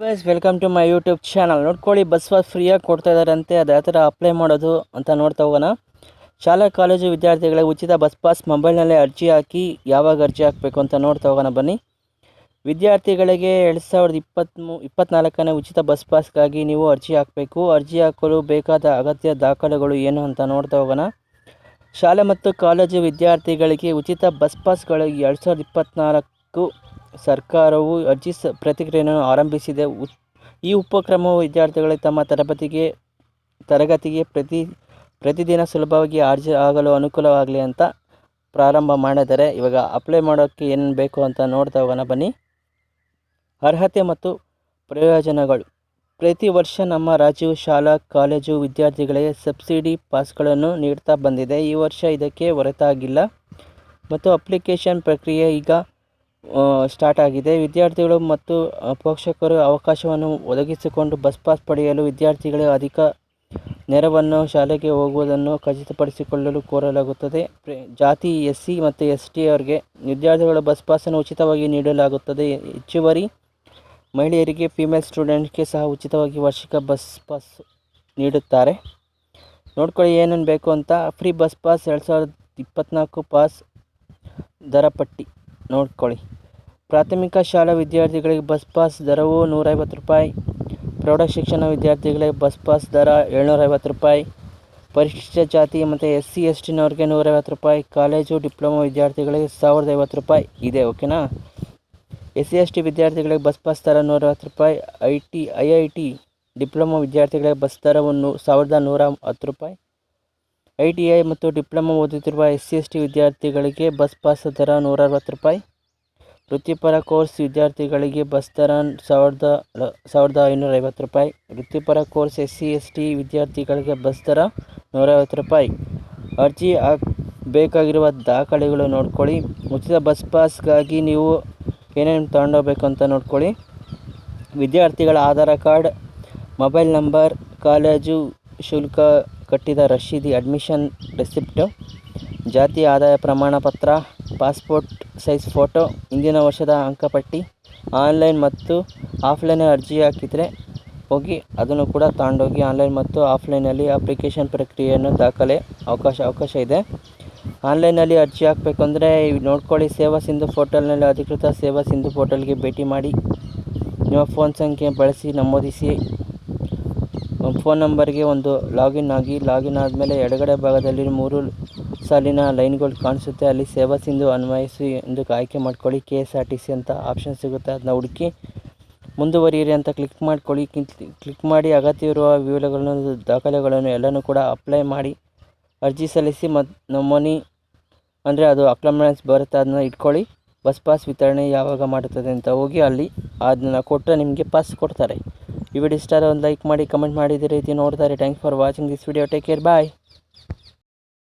Guys welcome to my YouTube channel ನೋಡ್ಕೊಳ್ಳಿ bus pass ಫ್ರೀಯಾಗಿ ಕೊಡ್ತಾ ಇದ್ದಾರಂತೆ ಅದು ಯಾವ ಥರ ಅಪ್ಲೈ ಮಾಡೋದು ಅಂತ ನೋಡ್ತಾ ಹೋಗೋಣ. ಶಾಲಾ ಕಾಲೇಜು ವಿದ್ಯಾರ್ಥಿಗಳಿಗೆ ಉಚಿತ ಬಸ್ ಪಾಸ್ ಮೊಬೈಲ್ನಲ್ಲೇ ಅರ್ಜಿ ಹಾಕಿ ಯಾವಾಗ ಅರ್ಜಿ ಹಾಕಬೇಕು ಅಂತ ನೋಡ್ತಾ ಹೋಗೋಣ ಬನ್ನಿ. ವಿದ್ಯಾರ್ಥಿಗಳಿಗೆ ಎರಡು ಸಾವಿರದ ಇಪ್ಪತ್ತ್ಮೂ ಇಪ್ಪತ್ತ್ನಾಲ್ಕನೇ ಉಚಿತ ಬಸ್ ಪಾಸ್ಗಾಗಿ ನೀವು ಅರ್ಜಿ ಹಾಕಬೇಕು. ಅರ್ಜಿ ಹಾಕಲು ಬೇಕಾದ ಅಗತ್ಯ ದಾಖಲೆಗಳು ಏನು ಅಂತ ನೋಡ್ತಾ ಹೋಗೋಣ. ಶಾಲೆ ಮತ್ತು ಕಾಲೇಜು ವಿದ್ಯಾರ್ಥಿಗಳಿಗೆ ಉಚಿತ ಬಸ್ ಪಾಸ್ಗಳು ಎರಡು ಸಾವಿರದ ಇಪ್ಪತ್ತ್ನಾಲ್ಕು ಸರ್ಕಾರವು ಅರ್ಜಿ ಸ, ಪ್ರತಿಕ್ರಿಯೆಯನ್ನು ಆರಂಭಿಸಿದೆ. ಉ- ಈ ಉಪಕ್ರಮವು ವಿದ್ಯಾರ್ಥಿಗಳಿಗೆ ತಮ್ಮ ತರಗತಿಗೆ ತರಗತಿಗೆ ಪ್ರತಿ, ಪ್ರತಿದಿನ ಸುಲಭವಾಗಿ ಅರ್ಜಿ ಆಗಲು ಅನುಕೂಲವಾಗಲಿ ಅಂತ ಪ್ರಾರಂಭ ಮಾಡಿದರೆ ಇವಾಗ ಅಪ್ಲೈ ಮಾಡೋಕ್ಕೆ ಏನು ಬೇಕು ಅಂತ ನೋಡ್ತಾ ಹೋಗೋಣ, ಬನ್ನಿ. ಅರ್ಹತೆ ಮತ್ತು ಪ್ರಯೋಜನಗಳು. ಪ್ರತಿ ವರ್ಷ ನಮ್ಮ ರಾಜ್ಯವು ಶಾಲಾ, ಕಾಲೇಜು ವಿದ್ಯಾರ್ಥಿಗಳಿಗೆ ಸಬ್ಸಿಡಿ ಪಾಸ್ಗಳನ್ನು ನೀಡ್ತಾ ಬಂದಿದೆ. ಈ ವರ್ಷ ಇದಕ್ಕೆ ಹೊರತಾಗಿಲ್ಲ. ಮತ್ತು ಅಪ್ಲಿಕೇಶನ್ ಪ್ರಕ್ರಿಯೆ ಈಗ ಸ್ಟಾರ್ಟ್ ಆಗಿದೆ. ವಿದ್ಯಾರ್ಥಿಗಳು ಮತ್ತು ಪೋಷಕರು ಅವಕಾಶವನ್ನು ಒದಗಿಸಿಕೊಂಡು ಬಸ್ ಪಾಸ್ ಪಡೆಯಲು ವಿದ್ಯಾರ್ಥಿಗಳು ಅಧಿಕ ನೆರವನ್ನು ಶಾಲೆಗೆ ಹೋಗುವುದನ್ನು ಖಚಿತಪಡಿಸಿಕೊಳ್ಳಲು ಕೋರಲಾಗುತ್ತದೆ. ಜಾತಿ ಎಸ್ ಸಿ ಮತ್ತು ಎಸ್ ಟಿ ಅವರಿಗೆ ವಿದ್ಯಾರ್ಥಿಗಳ ಬಸ್ ಪಾಸನ್ನು ಉಚಿತವಾಗಿ ನೀಡಲಾಗುತ್ತದೆ. ಹೆಚ್ಚುವರಿ ಮಹಿಳೆಯರಿಗೆ ಫಿಮೇಲ್ ಸ್ಟೂಡೆಂಟ್ಗೆ ಸಹ ಉಚಿತವಾಗಿ ವಾರ್ಷಿಕ ಬಸ್ ಪಾಸ್ ನೀಡುತ್ತಾರೆ. ನೋಡ್ಕೊಳ್ಳಿ ಏನೇನು ಬೇಕು ಅಂತ. ಫ್ರೀ ಬಸ್ ಪಾಸ್ ಎರಡು ಸಾವಿರದ ಇಪ್ಪತ್ತ್ನಾಲ್ಕು ಪಾಸ್ ದರ ಪಟ್ಟಿ ನೋಡ್ಕೊಳ್ಳಿ. ಪ್ರಾಥಮಿಕ ಶಾಲಾ ವಿದ್ಯಾರ್ಥಿಗಳಿಗೆ ಬಸ್ ಪಾಸ್ ದರವು ನೂರೈವತ್ತು ರೂಪಾಯಿ. ಪ್ರೌಢಶಿಕ್ಷಣ ವಿದ್ಯಾರ್ಥಿಗಳಿಗೆ ಬಸ್ ಪಾಸ್ ದರ ಏಳ್ನೂರೈವತ್ತು ರೂಪಾಯಿ. ಪರಿಶಿಷ್ಟ ಜಾತಿ ಮತ್ತು ಎಸ್ ಸಿ, ಎಸ್ ಟಿನವ್ರಿಗೆ ನೂರೈವತ್ತು ರೂಪಾಯಿ. ಕಾಲೇಜು ಡಿಪ್ಲೊಮಾ ವಿದ್ಯಾರ್ಥಿಗಳಿಗೆ ಸಾವಿರದ ಐವತ್ತು ರೂಪಾಯಿ. ಇದೆ ಓಕೆನಾ ಎಸ್ ಸಿ, ಎಸ್ ಟಿ ವಿದ್ಯಾರ್ಥಿಗಳಿಗೆ ಬಸ್ ಪಾಸ್ ದರ ನೂರೈವತ್ತು ರೂಪಾಯಿ. I T, I I T diploma ವಿದ್ಯಾರ್ಥಿಗಳಿಗೆ ಬಸ್ ದರವನ್ನು ಸಾವಿರದ ನೂರ ಹತ್ತು ರೂಪಾಯಿ. ಐ ಟಿ ಐ ಮತ್ತು ಡಿಪ್ಲೊಮಾ ಓದುತ್ತಿರುವ ಎಸ್ ಸಿ ಎಸ್ ಟಿ ವಿದ್ಯಾರ್ಥಿಗಳಿಗೆ ಬಸ್ ಪಾಸ್ ದರ ನೂರ ಅರವತ್ತು ರೂಪಾಯಿ. ವೃತ್ತಿಪರ ಕೋರ್ಸ್ ವಿದ್ಯಾರ್ಥಿಗಳಿಗೆ ಬಸ್ ದರ ಸಾವಿರದ ಸಾವಿರದ ಐನೂರ ಐವತ್ತು ರೂಪಾಯಿ. ವೃತ್ತಿಪರ course S C S T ವಿದ್ಯಾರ್ಥಿಗಳಿಗೆ ಬಸ್ ದರ ನೂರೈವತ್ತು ರೂಪಾಯಿ. ಅರ್ಜಿ ಹಾಕಬೇಕಾಗಿರುವ ದಾಖಲೆಗಳು ನೋಡ್ಕೊಳ್ಳಿ. ಉಚಿತ ಬಸ್ ಪಾಸ್ಗಾಗಿ ನೀವು ಏನೇನು ತಗೊಂಡೋಗ್ಬೇಕು ಅಂತ ನೋಡ್ಕೊಳ್ಳಿ. ವಿದ್ಯಾರ್ಥಿಗಳ Aadhaar card, mobile number, college ಶುಲ್ಕ ಕಟ್ಟಿದ ರಶೀದಿ ಅಡ್ಮಿಷನ್ ರೆಸಿಪ್ಟು ಜಾತಿ ಆದಾಯ ಪ್ರಮಾಣ ಪತ್ರ ಪಾಸ್ಪೋರ್ಟ್ ಸೈಜ್ ಫೋಟೋ ಇಂದಿನ ವರ್ಷದ ಅಂಕಪಟ್ಟಿ ಆನ್ಲೈನ್ ಮತ್ತು ಆಫ್ಲೈನ್ ಅರ್ಜಿ ಹಾಕಿದರೆ ಹೋಗಿ ಅದನ್ನು ಕೂಡ ತಗೊಂಡೋಗಿ ಆನ್ಲೈನ್ ಮತ್ತು ಆಫ್ಲೈನಲ್ಲಿ ಅಪ್ಲಿಕೇಶನ್ ಪ್ರಕ್ರಿಯೆಯನ್ನು ದಾಖಲೆ ಅವಕಾಶ ಅವಕಾಶ ಇದೆ. ಆನ್ಲೈನಲ್ಲಿ ಅರ್ಜಿ ಹಾಕಬೇಕು ಅಂದರೆ ನೋಡ್ಕೊಳ್ಳಿ ಸೇವಾ ಸಿಂಧು ಪೋರ್ಟಲ್ನಲ್ಲಿ ಅಧಿಕೃತ ಸೇವಾ ಸಿಂಧು ಪೋರ್ಟಲ್ಗೆ ಭೇಟಿ ಮಾಡಿ. ನಿಮ್ಮ ಫೋನ್ ಸಂಖ್ಯೆ ಬಳಸಿ ನಮೂದಿಸಿ. ಫೋನ್ ನಂಬರ್ಗೆ ಒಂದು ಲಾಗಿನ್ ಆಗಿ, ಲಾಗಿನ್ ಆದಮೇಲೆ ಎಡಗಡೆ ಭಾಗದಲ್ಲಿ ಮೂರು ಸಾಲಿನ ಲೈನ್ಗಳು ಕಾಣಿಸುತ್ತೆ. ಅಲ್ಲಿ ಸೇವಾ ಸಿಂಧು ಅನ್ವಯಿಸಿ ಎಂದು ಆಯ್ಕೆ ಮಾಡ್ಕೊಳ್ಳಿ. K S R T C ಅಂತ ಆಪ್ಷನ್ ಸಿಗುತ್ತೆ. ಅದನ್ನ ಹುಡುಕಿ ಮುಂದುವರಿಯಿರಿ ಅಂತ ಕ್ಲಿಕ್ ಮಾಡ್ಕೊಳ್ಳಿ. ಕ್ಲಿಕ್ ಮಾಡಿ ಅಗತ್ಯವಿರುವ ವಿವರಗಳನ್ನು, ದಾಖಲೆಗಳನ್ನು ಎಲ್ಲನೂ ಕೂಡ ಅಪ್ಲೈ ಮಾಡಿ ಅರ್ಜಿ ಸಲ್ಲಿಸಿ ಮತ್ತು ನಮೂನಿ ಅಂದರೆ ಅದು ಅಕ್ಲಮೆನ್ಸ್ ಬರುತ್ತೆ. ಅದನ್ನ ಇಟ್ಕೊಳ್ಳಿ. ಬಸ್ ಪಾಸ್ ವಿತರಣೆ ಯಾವಾಗ ಮಾಡುತ್ತದೆ ಅಂತ ಹೋಗಿ ಅಲ್ಲಿ ಅದನ್ನ ಕೊಟ್ಟರೆ ನಿಮಗೆ ಪಾಸ್ ಕೊಡ್ತಾರೆ. ಈ ವಿಡಿಯೋ ಇಷ್ಟ ಒಂದು ಲೈಕ್ ಮಾಡಿ ಕಮೆಂಟ್ ಮಾಡಿ, ಇದೇ ರೀತಿ ನೋಡ್ತಾರೆ. Thanks for watching this video take care bye